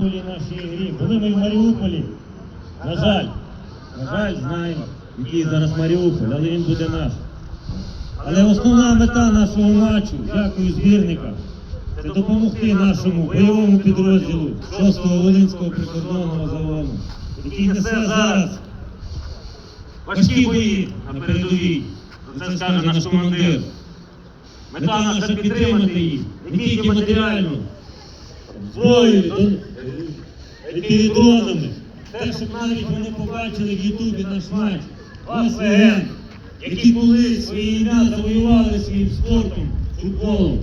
минулій нашій грі. Були ми в Маріуполі. На жаль, на жаль, знаємо, який зараз Маріуполь, але він буде наш. Але основна мета нашого матчу, дякую збірникам, це допомогти нашому бойовому підрозділу 6-го Волинського прикордонного загону, який несе зараз важкі бої на передовій. Це скаже наш командир. Мета наша підтримати їх, не тільки матеріально, зброєю, дронами. Те, щоб навіть вони побачили в Ютубі наш матч. Вас легенд, які були своє ім'я, завоювали своїм спортом, футболом.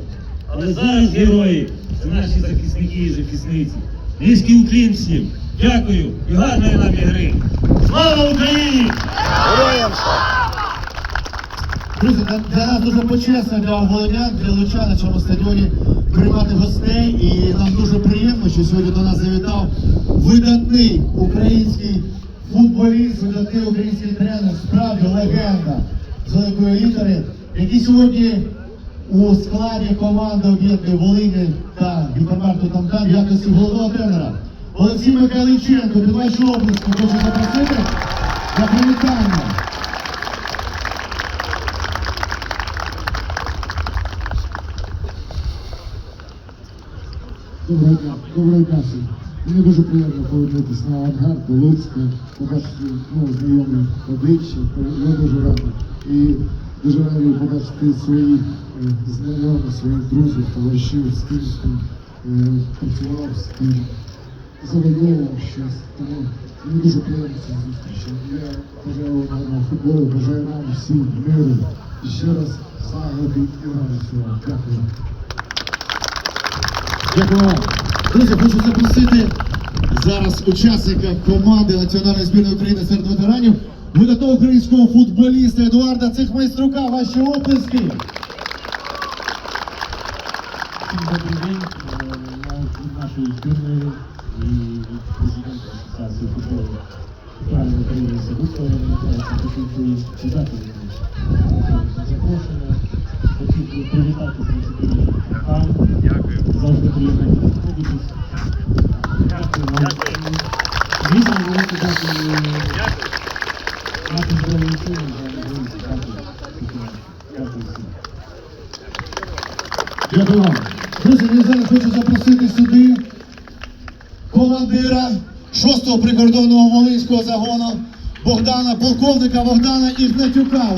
Але зараз герої це наші захисники і захисниці. Низький уклін всім. Дякую і гарної нам ігри. Слава Україні! Героям слава! Друзі, для, нас дуже почесно для волинян, для лучан на цьому стадіоні приймати гостей. І нам дуже приємно, що сьогодні до нас завітав видатний український футболіст, видатний український тренер, справді легенда з великої літери, який сьогодні у складі команди об'єднаної Волині та гіпермаркету Тамтам якості головного тренера. Олексій Михайличенко, під ваші області хочу запросити для привітання. Доброго дня, доброго дня. Мені дуже приємно повернутися на авангард до побачити ну, знайомі обличчя, я дуже радий. І дуже радий побачити своїх е, знайомих, своїх друзів, товаришів, з ким е, працював, з ким завойовував щось. Тому мені дуже приємно ця зустріч. Я бажаю вам футболу, бажаю нам всім миру. І ще раз злагоди і радості вам. Дякую. Дякую вам. Друзі, хочу запросити зараз учасника команди Національної збірної України серед ветеранів, видатного українського футболіста Едуарда Цихмайструка. Ваші оплески. Добрий день. Е, Я від нашої збірної і від президента Асоціації футболу правильно України Сабутова би запрошення. Хотів привітати президента Хан. Дякую. Завжди приємно знаходитись. Дякую вам. Звісно, велике дякую. Нашим Збройним силам за можливість брати таке. Дякую всім. Дякую вам. Друзі, я зараз хочу запросити сюди командира 6-го прикордонного Волинського загону Богдана, полковника Богдана Ігнатюка.